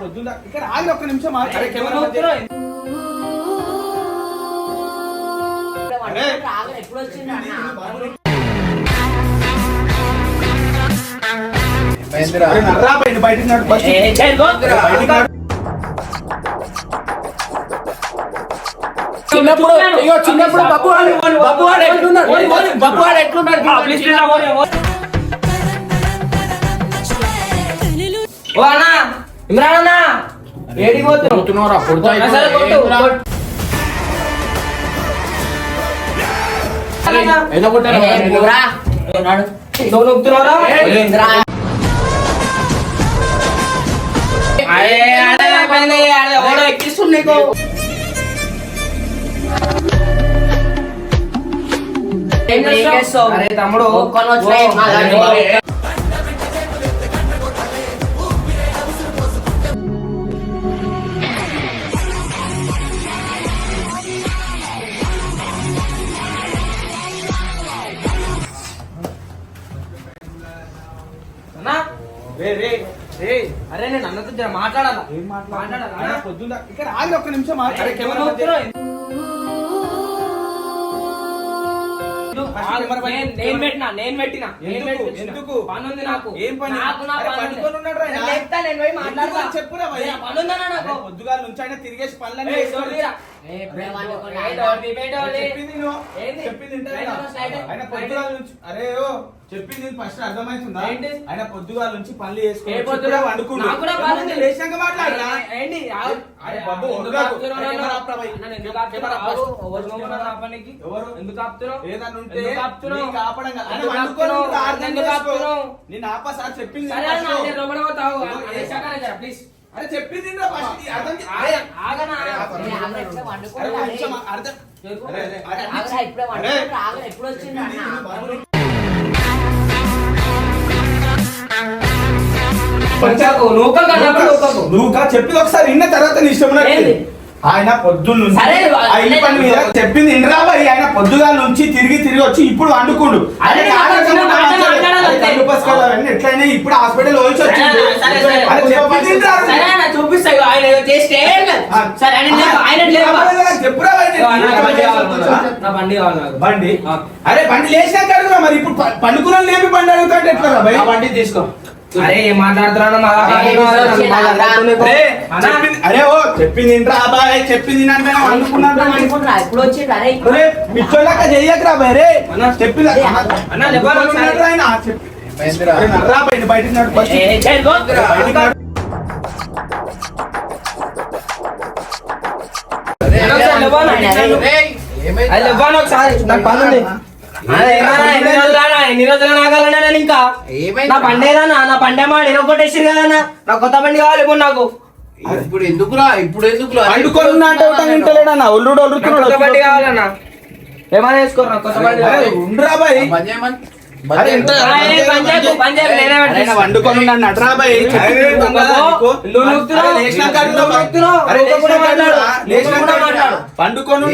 పొద్దున్న ఇక్కడ ఆగి ఒక్క నిమిషం ఆగు. అరే, కెమెరా మధ్య-. ఎప్పుడు వచ్చింది అన్న అరే, నర్రా బయట బయటికి నడు ఫస్ట్. ఏ, జరుగు. బయటికి నడు. చిన్నప్పుడు ఇగో చిన్నప్పుడు బబ్బు వాడు బబ్బు వాడు ఎట్లున్నాడు బబ్బు వాడు ఎట్లున్నాడు. ఓ అన్న ఇమ్రాన్ అన్న! ఏడికి పోతున్నావు? పోతున్నావురా, పొడుతా ఆ, అరే నేను అన్నతో జర మాట్లాడాలా? ఏం మాట్లాడాలి? పొద్దున్న ఇక్కడ ఆగి ఒక్క నిమిషం. అరే, కెమెరా నేను- పెట్టినా నేను పెట్టినా నేను ఎందుకు? పని ఉంది నాకు. ఏం పని? నాకు నా పని లేపుతా, నేను పోయి మాట్లాడతా. చెప్పురా ఉందన్నా నాకు? పొద్దుగాల నుంచి తిరిగేసి డోర్ది. చెప్పింది? చెప్పింది అరే చెప్పింది ఫస్ట్ అర్థమవుతుందా ఏంటి? ఆయన పొద్దుగాల నుంచి పనులు చేసుకుని వండుకుంటు మాట్లాడరా? ఏంటి? బాబు. ఎవరు? ఎందుకు ఆపుతున్నావు? ఏదన్నా ఉంటే ఆపడం? నేను ఆపా సార్ చెప్పింది ప్లీజ్. అరే చెప్పింది అర్థం ఆగ- ఆగనా? నువ్వు కా చెప్పి ఒకసారి విన్న తర్వాత నీ ఇష్టం? ఆయన పొద్దున్న చెప్పింది ఇంద్రా పొద్దుగాల నుంచి తిరిగి తిరిగి వచ్చి ఇప్పుడు వండుకుండు. ఎట్లయినా ఇప్పుడు హాస్పిటల్ పోయి సరే వచ్చిండు. అన్న, సరే, సరే. అరే, చెప్పింది ఇంద్రా సరే అన్న, చూపిస్తా ఇగో ఆయన చేస్తే బండి. అరే బండి లేచినాక అడుగురా మరి. ఇప్పుడు పండుకున్న లేపి బండి అడుగుతాంటే ఎట్లా ఆ బండి తీసుకో. అరే ఏం మాట్లాడుతున్నాను రా. అరే ఓ చెప్పింది ఇంట్రా బాయ్? చెప్పింది పిచ్చోళ్ళక చెయ్యకురా రే. బయటికి నడు ఎన్ని రోజులు నాగాలన్నా నేను ఇంకా? ఏమైంది? నా బండి ఏదన్నా నా బండి ఏమో ఇరగొట్టేసారు కదన్నా? నాకు కొత్త బండి కావాలి ఇప్పుడు నాకు. ఇప్పుడు ఎందుకురా? ఇప్పుడు ఎందుకురా? పండుకొని ఉన్నా అంటే ఒకటి వింటలేడన్న ఒల్లుతున్నాడు కావాలన్నా. ఏమైనా వేసుకోరు? కొత్త. ఉండురా బాయ్. వండుకొని ఉన్నాడు నడ్రా బాయ్. చెప్పింది అరే, వింటాం కదా నువ్వు నీకు? నువ్వు నొక్కుతున్నావు. అరే, లేచినాక అడుగురా నువ్వు బాయ్. నొక్కుతున్నావు. అరే, నువ్వు కూడా లేచినాక మాట్లాడు. అడుగురా. నువ్వు లేచినాక కూడా అడుగురా. మాట్లాడు. పండుకొని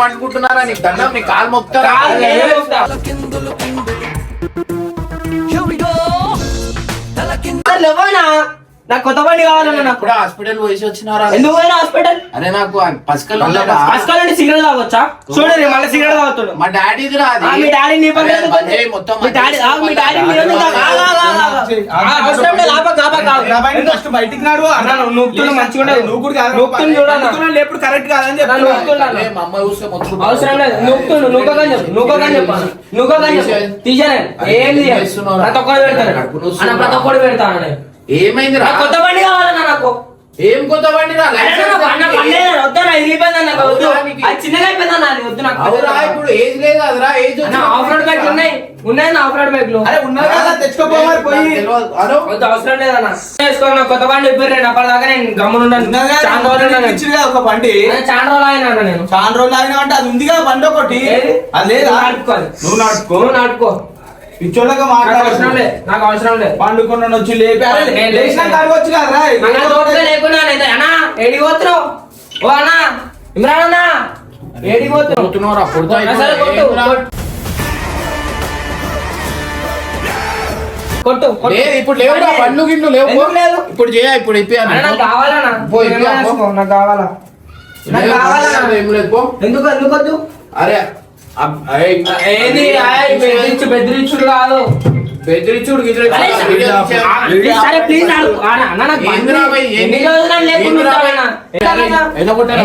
వండుకుంటున్నారా? నీకు దండం నీ కాలు నాకు కొత్త బండి కావాలన్న నాకు ఇప్పుడు హాస్పిటల్ పోయి వచ్చినారా ఎందుకు పోయినా హాస్పిటల్ అరే నాకు పసుకలు ఉండరా? అసలు సిగరెట్ తాగొచ్చా చూడండి మళ్ళీ సిగరెట్ తాగుతాడు మా ఆ, మీ డాడీ నీ పక్కన మొత్తం మీ డాడీ ఆ, మీ డాడీ బయటికి నాడు నూకుతున్నావు, మంచిగా కూడా చూడన్న. పండుకున్నాడు లేపుడు కరెక్ట్ కాదని మొత్తం అవసరం లేదు నూకుతుండు నూకని చెప్పు నూకని చెప్పు. నూకని చెప్పు తీసేనే ఏం. చేస్తున్నావు? ప్రతి ఒక్కరు పెడతాను ప్రతి ఒక్కరు పెడతాను నేను. ఏమైందిరా నాకు కొత్త బండి కావాలన్న నాకు. ఏం కొత్త బండి? అది చిన్నగా అయిపోయిందన్న అది వద్దు నాకు. అవురా ఇప్పుడు ఏజ్ లేదు అదిరా ఏజ్ అన్న ఆఫ్ రోడ్ బైక్ ఉన్నాయి. ఉన్నాయి నా ఆఫ్ రోడ్ బైక్లో. అరే కదా పోయి. వద్దు అవసరం లేదన్న కొత్త బండి నేను. చాలా రోజులు ఒక బండి. చాలా రోజులు అన్న నేను. చాలా రోజులు ఆగినా అంటే అది ఉంది కదా బండి ఒకటి? అది లేదా? నువ్వు నడుపుకోవాలి. నువ్వు నువ్వు నాటుకో పిచ్చోళ్ళగా మాట్లాడే. నాకు అవసరం లేదు పండుకున్న వచ్చి లేపి లేచిన వచ్చి కదరా లేకున్నా అన్నా కొట్టు ఇప్పుడు లేవు పండ్లు గిండ్లు లేవు ఇప్పుడు చేయ ఇప్పుడు ఇప్పియాను కావాలన్నా నాకు కావాలా నాకు కావాలా? ఎందుకు ఎందుకు అరే ఏది? బెదిరించు బెదిరించుడు కాదు. బెదిరించుడు గిదిరించుడు ఏదో? కొట్టారా?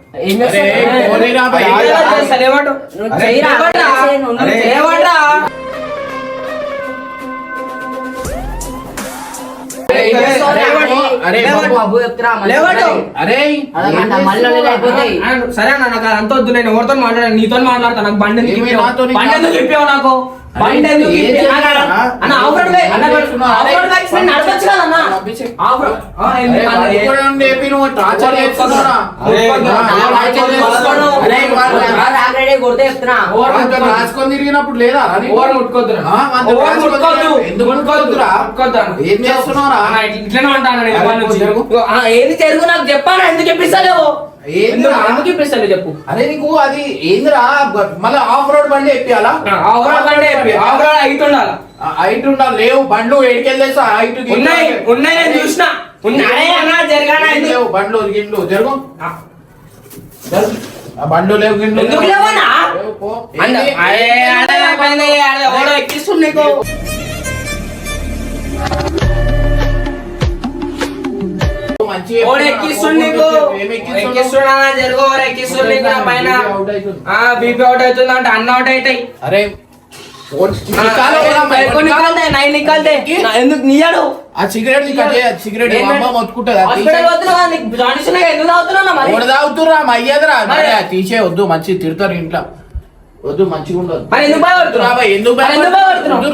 సరే అన్న నాకు అంత వద్దు నేను ఎవరితో మాట్లాడాను నీతో మాట్లాడతాను నాకు బండి బండి చెప్పావు నాకు? రాసుకొని తిరిగినప్పుడు లేదా ఓవర్ ముట్టుకోద్దు ఏం చేస్తున్నావు ఏంది తెలుగు నాకు చెప్పాను ఎందుకు చెప్పిస్తా చూపిస్తాను చెప్పు. అదే నీకు అది ఏందిరా? మళ్ళీ ఆఫ్ రోడ్ బండి ఎప్పియాలా? ఆఫ్ రోడ్ బండి ఎప్పి ఆఫ్ రోడ్ హైట్ ఉండాలి? లేవు బండ్లు ఎడికెళ్ళేసా హైట్ ఉన్నాయి ఉన్నాయి నేను చూసిన. ఉన్నారే లేవు బండ్లు గిండ్లు. జరుగు. బండ్లు లేవు గిండ్లు అరే అడే ఎక్కిస్తుంది నీకు. మంచి నీకు ఎక్కిస్తున్నా జరుగు నీకు పైన. ఆ బీపీ అవుట్ అవుతుంది అంటే అన్న అవుట్ అవుతాయి. అరే ఎందుకు? నీయాడు? ఆ సిగరెట్ సిగరెట్ తీసే వద్దు మంచి తిడతారు ఇంట్లో. వద్దు మంచిగా ఉండదు. ఎందుకు ఎందుకు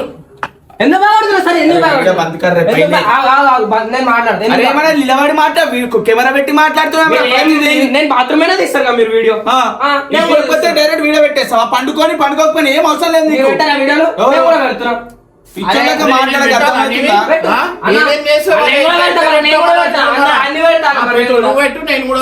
ఎందుకు బాగుడుతున్నా సరే ఎందుకు నేను మాట్లాడతాను నిలబడి కెమెరా పెట్టి మాట్లాడుతున్నా నేను బాత్రూమ్ అయినా తీస్తాను మీరు వీడియో? Direct video పెట్టేస్తావా? పండుకొని పండుకోకపోయినా ఏం అవసరం లేదు నీకు. కూడా పెడుతున్నాం. నేను కూడా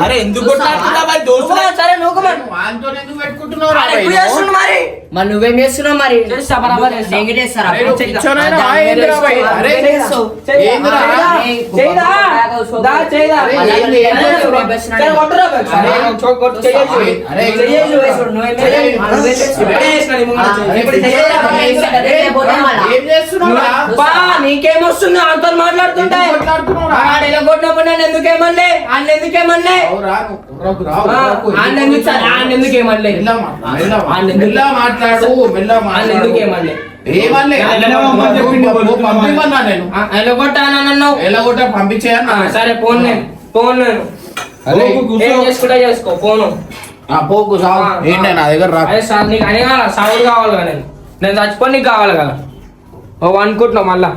అరే ఎందుకు మరి? నువ్వేం చేస్తున్నావు మరి? నీకేమొస్తుంది? అంతా మాట్లాడుతుంటాయి ఎందుకేమన్నా ఎందుకేమన్నా నేను. నా దగ్గర రా. కావాలి? నేను చచ్చిపోయి కావాలి కదా. ఓ అనుకుంటున్నావు మళ్ళా.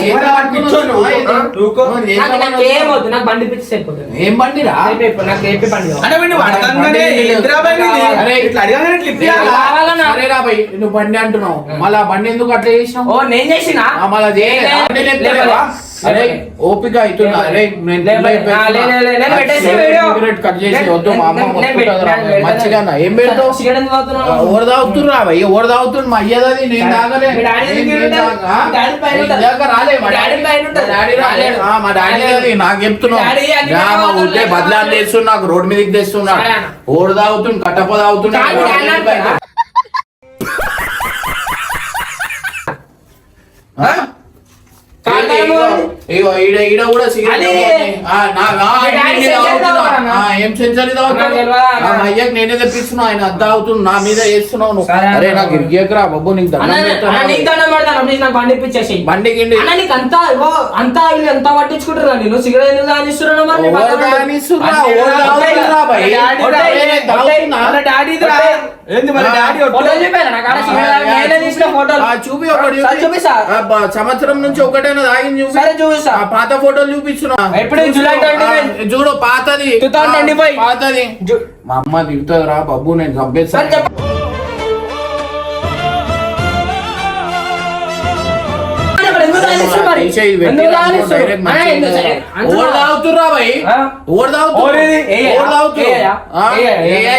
చేయమన్నా ఏం నాకు బండి పిచ్చి ఏం నాకు ఏపీ బండి నువ్వు అంటున్నావు. మళ్ళీ బండి ఎందుకు అట్లా చేసినావు? ఓ నేను చేసిన? మళ్ళా? అరే ఓపిక అరే సిగరెట్. సిగరెట్ కట్ చేసి వద్దు మా అమ్మ మంచిగా. ఏం పెడతావు? ఎవరు ఎవరు తాగుతుంది మా అయ్యది నేను తాగలే మీ డాడీ నాకు చెప్తున్నావు. ఉంటే బదలాలు నాకు రోడ్ మీదకి తెస్తున్నాడు. ఓడి తాగుతుంది కట్టప ఇగో, ఈడ ఈడ కూడా సిగరెట్ ఏం సెంచరీ అయ్యకి నేనే తెప్పిస్తున్నా ఆయన అద్ద అవుతుంది నా మీద వేస్తున్నావు నువ్వు. అరే నాకు ఇరిగేకరా బాబు నీకు బండి గిండి. అంతా అంతా ఎంత పట్టించుకుంటారు నేను సిగరెట్ సంవత్సరం నుంచి ఒకటైనా చూపి సరే చూపిస్తా. ఆ, పాత ఫోటోలు చూపించున్నా ఎప్పుడు? జూలై 29? ఆ, చూడు పాతది. 2025. ఆ, పాతది. జు- మా అమ్మ తిడుతుందిరా బాబు నేను చంపేస్తాను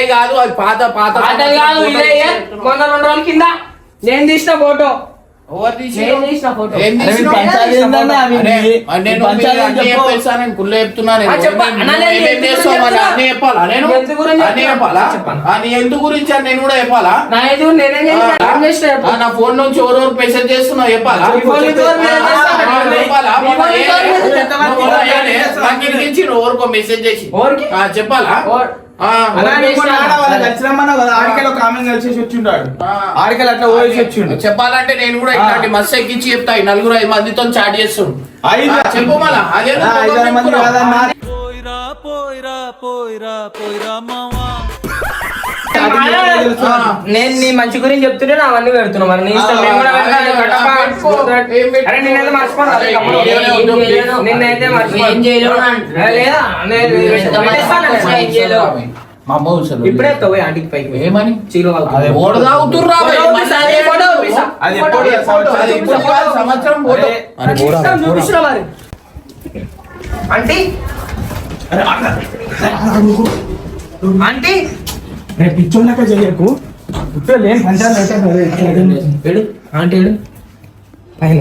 కాదు అది పాత పాత పాతది కింద నేను తీసిన ఫోటో. ఎందుకు గురించి నేను కూడా చెప్పాలా నా ఫోన్ నుంచి ఎవరెవరు మెసేజ్ చేస్తున్నావు చెప్పాలా చెప్పాలా? అట్లా వచ్చిండు. చెప్పాలంటే నేను కూడా ఇట్లాంటి మస్తు ఎక్కించి చెప్తా ఈ నలుగురు ఐదు మందితో చాట్ చేస్తుండు. చెప్పు మళ్ళా. అదే. పోయిరా పోయిరా పోయిరా పోయిరా మావా. నేను నీ మంచి గురించి చెప్తుంటే నా అవన్నీ పెడుతున్నావు మరి నీ ఇష్టం ఆ, నేను కూడా ఆ, పెడతాను. ఆ, కట్టప్ప, పెట్టుకో. గుర్తుపెట్టు. ఏం పెట్టుకో? అరే నిన్నైతే మర్చిపోను అరే, తమ్ముడు. ఏం చేయలేవు, ఏం చేయలేను. నిన్నైతే మర్చిపోను. ఏం చేయలేవు అంటున్నా. ఏ, లేదా నేను పెట్టేస్తాను నేను. ఏం చేయలేవు. మా అమ్మ కూర్చోరు. ఇప్పుడే పోయి ఆంటీకి పైకి. ఏమని చీర. అదే. ఓడ తాగుతుర్రా అదే సంవత్సరం చూపించిన మరి ఆంటీ ఆంటీ రేపు పిచ్చోళ్ళక చెయ్యకు ఇప్పుడు లేని పంచాయతీ అయితే ఆంటీ ఏడు. పైన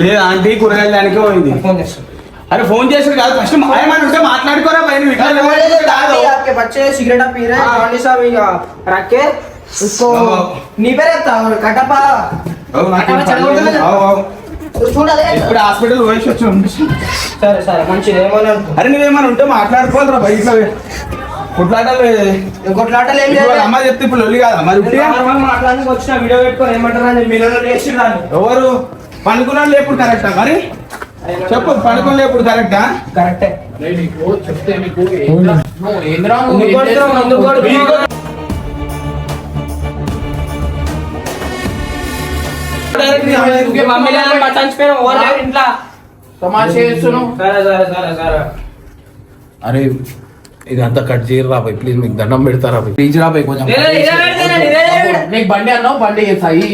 లేదు ఆంటీ కూరగాయలు దానికి పోయింది. ఫోన్ చేస్తాను. అరే ఫోన్ చేసాడు కాదు ఫస్ట్ ఏమన్నా ఉంటే మాట్లాడుకోరా పైన ఇట్లా లేకపోతే కాదు आपके बच्चे सिगरेट पी रहे हैं जॉनी साहब ये रख के उसको हाँ। नी पे रहता है कटपा అవు, నాకు అక్కడ పని చదవదు లేదు. కదా? అవు, అవు. చూడాలి ఇప్పుడు హాస్పిటల్ పోయేసి వచ్చి పంపిస్తాను. సరే సరే మంచిది ఏమని అనుకో అరే నువ్వేమన్నా ఉంటే మాట్లాడుకోవాలిరా బయట కొట్లాటలు కొట్లాటలు ఏం ఇప్పుడు లేదు అమ్మ చెప్తే ఇప్పుడు లొల్లి కాదా మరి ఉట్టిగా? మాట్లాడానికి వచ్చిన వీడియో పెట్టుకొని ఏమంటారు అని మీరు చేసిండాలి ఎవరు పండుకున్నాడు లేపుడు కరెక్టా మరి చెప్పు పండుకొని లేపుడు కరెక్టా? కరెక్టే. చెప్తే నీకు ఇంట్లో. చేస్తున్నావు? సరే సరే సరే సరే. అరే ఇదంతా కట్ చేయరు రాబాయ్ ప్లీజ్ మీకు దండం పెడతారా ప్లీజ్ రాబాయ్ కొంచెం. నీకు బండి అన్నావు బండి చేస్తా ఈ.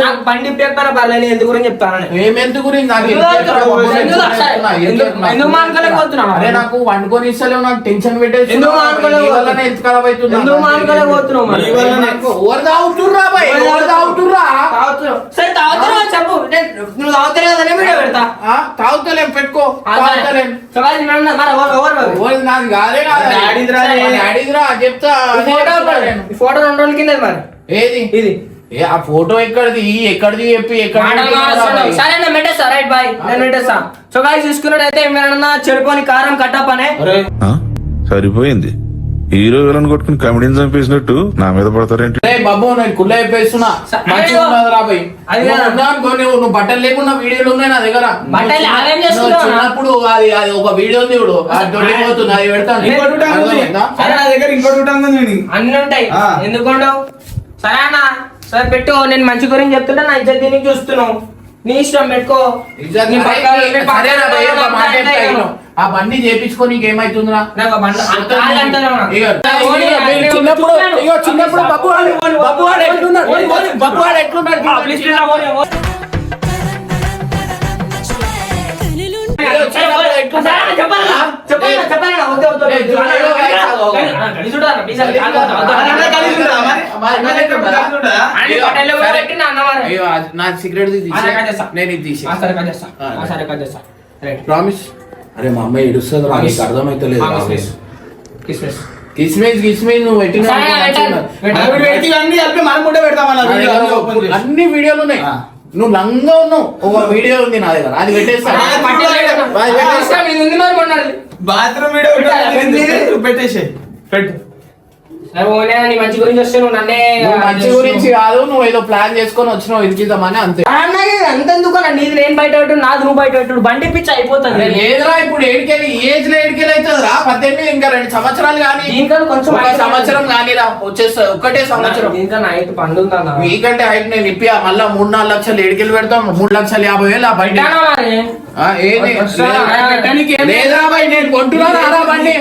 నాకు బండి పేపర్ పర్లేదు ఎందుకు గురించి చెప్తాను ఏమెందు గురించి నాకు నాకు? వండుకొని ఇస్తలేవు నాకు టెన్షన్ పెట్టేసి ఎందుకు ఖరాబ్ అవుతుంది ఎందుకు మానుకోలేకపోతున్నావు తాగుతుర్రా బాయ్? తాగుతుర్రా. సరే చెప్పు. నువ్వు తాగుతలే కదా పెడతా. తాగుతలేం పెట్టుకో. తాగుతలేం. నాది కాదే చెప్తా. ఫోటో రెండు రోజుల కింద మరి. ఏది? ఇది. ఏ ఆ ఫోటో ఎక్కడిది? ఎక్కడిది చెప్పి ఎక్కడ. సరే నేను పెట్టేస్తా. Right bye. నేను పెట్టేస్తా. సో గాయస్ చూసుకున్నట్టయితే ఏమైనా చెడుకోని కారం కట్టపనే? సరిపోయింది. హీరో విలన్ కొట్టుకుని కమెడీని చంపేసినట్టు నా మీద పడతారేంటి? బాబు నేను కుళ్ళ అయిపోయిస్తున్నా మంచిగా ఉన్నది రా భయ్ అది నువ్వు బట్టలు లేకుండా వీడియోలు ఉన్నాయి నా దగ్గర. చిన్నప్పుడు అది అది ఒక వీడియో ఉంది చూడు. అది దొరికిపోతుంది అది పెడతాను. ఇంకోటి నా దగ్గర ఇంకోటి. అన్ని ఉంటాయి. ఆ. ఎందుకు ఉండవు? సరే అన్న. సరే పెట్టు. నేను మంచి గురించి చెప్తున్నా నా ఇజ్జత్ దీనికి చూస్తున్నావు. నీ ఇష్టం పెట్టుకో. ఇజ్జత్ నీ అరే, పక్కన- నీ. ఆ బండి ఏమైతుందిరా చిన్నప్పుడు చిన్నప్పుడు ఎట్లున్నాడు ఎట్లున్నాడు సిగరెట్. నేను ఇది తీసి. ప్రామిస్ అరే మా అమ్మాయి ఏడుస్తుంది రా నీకు అర్థమైతలేదు ఆ, కిస్మిస్. కిస్మిస్. కిస్మిస్ నువ్వు పెట్టిన కలిపి మనం కూడా పెడతాం అన్న అన్ని వీడియోలు ఉన్నాయి. నువ్వు లంగా ఉన్నావు. ఒక వీడియో ఉంది నా దగ్గర. అది పెట్టేస్తా. లేదు. బాత్రూమ్ వీడియో పెట్టేసే పెట్టు నీ మంచి గురించి వస్తే నువ్వు నన్నే మంచి గురించి కాదు నువ్వు ఏదో ప్లాన్ చేసుకొని వచ్చినావు ఇరికిద్దామని అంతే అన్న, ఇది అంత ఎందుకు అన్న? నీది నేను బయట పెట్టు నాది నువ్వు బయట పెట్టు బండి పిచ్చి అయిపోతుంది లేదురా ఇప్పుడు ఏడికెళ్ళి ఏజ్లో ఏడికెళ్ళి అవుతుంది రా పద్దెనిమిది ఇంకా రెండు సంవత్సరాలు కానీ దీనికన్నా కొంచెం సంవత్సరం కానీరా వచ్చేస్తా ఒక్కటే సంవత్సరం దీనికన్నా హైట్ పండు ఉందన్న మీకంటే హైట్ నేను ఇప్పి మళ్ళా మూడు నాలుగు లక్షలు ఏడికెళ్ళి పెడతాం మూడు లక్షలు యాభై వేలు ఆ? వస్తా. లేదు. పెట్టడానికి ఏం లేదు. లేదురా బాయ్ నేను కొంటున్నాను రా బండి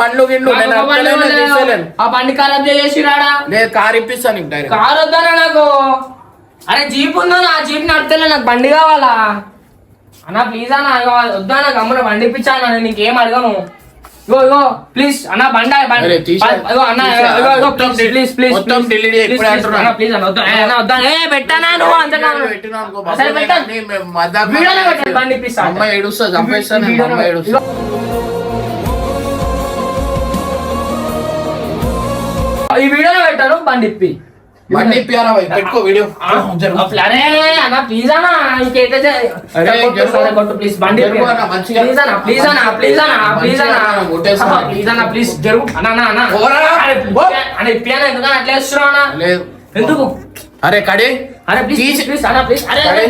బండ్లు గిండ్లు నాకు ఆ బండి ఖరాబ్ చేసి రాడా? లేదు కార్ ఇప్పిస్తాను నీకు కారు వద్దానా నాకు? అరే జీప్ ఉందా? నా జీప్ నడతలే నాకు బండి కావాలా? అన్న ప్లీజ్ అన్న వద్దా నాకు అమ్మున బండి ఇప్పించా అన్న నేను ఇంకేం అడగను. ఇగో ఇగో ప్లీజ్ అన్న బండి బండి అరే, తీసే. ఇగో అన్న తీసే. ఇగో ఇగో మొత్తం ప్లీజ్ ప్లీజ్ ప్లీజ్ మొత్తం delete చేయి, ఇప్పుడే అంటున్నా. అన్న ప్లీజ్ అన్న వద్దా ఏ, అన్న వద్దా ఏ పెట్టానా నువ్వు అంతగా పెట్టినా అనుకో, సరే, బస్సులో పెట్టాను. కానీ మేము మధ్యాహ్నం వీడియోలో పెట్టండి, బండి ఇప్పిస్తా. అమ్మాయి ఏడుస్తా చంపేస్తా నేను వీడియోలో అమ్మాయి పెట్టు. ఏడుస్తా ఇగో, ఈ వీడియోలో పెట్టాను బండి ఇప్పి బండి ఇప్పియారా భయ్, పెట్టుకో వీడియో. అరే అన్న ప్లీజ్ అన్న ఇంకైతే అరే, జరుగు. కొట్టు ప్లీజ్ బండి. ప్లీజ్ అన్న ప్లీజ్ అన్న ప్లీజ్ అన్న ప్లీజ్ అన్న. ప్లీజ్ అన్న. ప్లీజ్ జరుగు. అన్న అన్న అన్న. అన్న ఇప్పియానా ఎందుకు అట్లా వేస్తున్నావు అన్న? లేదు. ఎందుకు? అరే కడి. అరే ప్లీజ్ ప్లీజ్ అన్న ప్లీజ్ అరే.